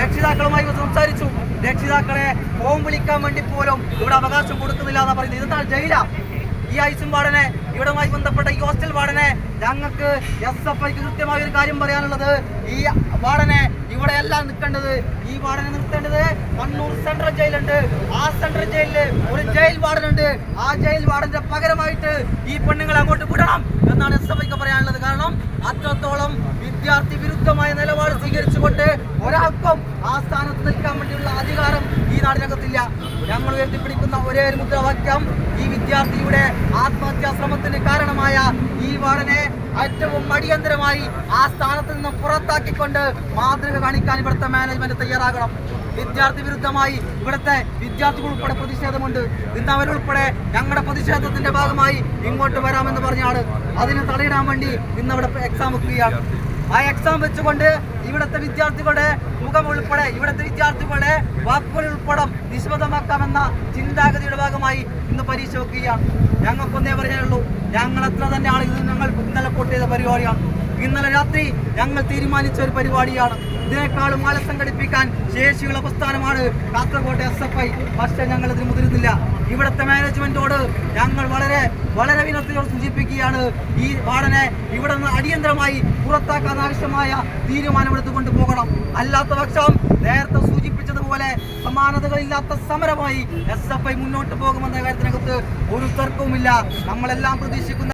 രക്ഷിതാക്കളുമായി സംസാരിച്ചു. രക്ഷിതാക്കളെ ഫോം വിളിക്കാൻ വേണ്ടി പോലും ഇവിടെ അവകാശം കൊടുക്കുന്നില്ല എന്നാ പറയുന്നത്. ഇതെന്താ ജയിലാ? ഈ ഐസും വാർഡനെ ഇവിടുമായി ബന്ധപ്പെട്ട ഈ ഹോസ്റ്റൽ വാർഡനെ ഞങ്ങൾക്ക് എസ് എഫ് ഐക്ക് കൃത്യമായ ഒരു കാര്യം പറയാനുള്ളത്. ഈ വാർഡനെ ഇവിടെയല്ല നിൽക്കേണ്ടത് ഈ വാർഡനെ നിർത്തേണ്ടത് കണ്ണൂർ സെൻട്രൽ ജയിലുണ്ട്. ആ സെൻട്രൽ ജയിലിൽ ഒരു ജയിൽ വാടനുണ്ട് ആ ജയിൽ വാർഡന്റെ പകരമായിട്ട് ഈ പെണ്ണുങ്ങളെ അങ്ങോട്ട് വിടണം എന്നാണ് എസ് എഫ് ഐക്ക് പറയാനുള്ളത്. കാരണം അത്രത്തോളം വിദ്യാർത്ഥി വിരുദ്ധമായ നിലപാട് സ്വീകരിച്ചുകൊണ്ട് ഒരാൾക്കും ആ സ്ഥാനത്ത് നിൽക്കാൻ വേണ്ടിയുള്ള അധികാരം ഈ ഞങ്ങൾ ഉയർത്തിപ്പിടിക്കുന്ന ഒരേ ഒരു മുദ്രാവാക്യം ഈ വിദ്യാർത്ഥിയുടെ ആത്മഹത്യാ ശ്രമത്തിന് കാരണമായ ഈ വാർഡനെ ഏറ്റവും അടിയന്തരമായി ആ സ്ഥാനത്ത് നിന്ന് പുറത്താക്കിക്കൊണ്ട് മാതൃക കാണിക്കാൻ ഇവിടുത്തെ മാനേജ്മെന്റ് തയ്യാറാകണം. വിദ്യാർത്ഥി വിരുദ്ധമായി ഇവിടുത്തെ വിദ്യാർത്ഥികൾ ഉൾപ്പെടെ പ്രതിഷേധമുണ്ട്. ഇന്ന് അവരുൾപ്പെടെ ഞങ്ങളുടെ പ്രതിഷേധത്തിന്റെ ഭാഗമായി ഇങ്ങോട്ട് വരാമെന്ന് പറഞ്ഞാണ്. അതിനെ തടയിടാൻ വേണ്ടി ഇന്ന് അവിടെ എക്സാം വെക്കുകയാണ് ആ എക്സാം വെച്ചുകൊണ്ട് ഇവിടുത്തെ വിദ്യാർത്ഥികളുടെ മുഖം ഉൾപ്പെടെ ഇവിടുത്തെ വിദ്യാർത്ഥികളുടെ വാക്കുകൾ ഉൾപ്പെടെ നിശ്ചിതമാക്കാമെന്ന ചിന്താഗതിയുടെ ഭാഗമായി ഇന്ന് പരീക്ഷ വെക്കുകയാണ്. ഞങ്ങൾക്കൊന്നേ പറയാനുള്ളൂ ഞങ്ങൾ എത്ര തന്നെയാണ് ഇത് ഞങ്ങൾ ഇന്നലെ പൊട്ടിയത് പരിപാടിയാണ്. ഇന്നലെ രാത്രി ഞങ്ങൾ തീരുമാനിച്ച ഒരു പരിപാടിയാണ്. ഇതിനേക്കാളും ആളെ സംഘടിപ്പിക്കാൻ ശേഷിയുള്ള പ്രസ്ഥാനമാണ് കാസർകോട്ടെ എസ് എഫ് ഐ പക്ഷേ ഞങ്ങൾ ഇതിന് മുതിരുന്നില്ല. ഇവിടുത്തെ മാനേജ്മെന്റോട് ഞങ്ങൾ വളരെ വളരെ വിനത്തിനോട് സൂചിപ്പിക്കുകയാണ്. ഈ വാർഡനെ ഇവിടെ നിന്ന് അടിയന്തരമായി പുറത്താക്കാൻ ആവശ്യമായ തീരുമാനമെടുത്തുകൊണ്ട് പോകണം. അല്ലാത്ത പക്ഷം നേരത്തെ സൂചിപ്പിച്ചതുപോലെ സമാനതകളില്ലാത്ത സമരമായി എസ് എഫ് ഐ മുന്നോട്ട് പോകുമെന്ന കാര്യത്തിനകത്ത് ഒരു തർക്കവുമില്ല. നമ്മളെല്ലാം പ്രതീക്ഷിക്കുന്ന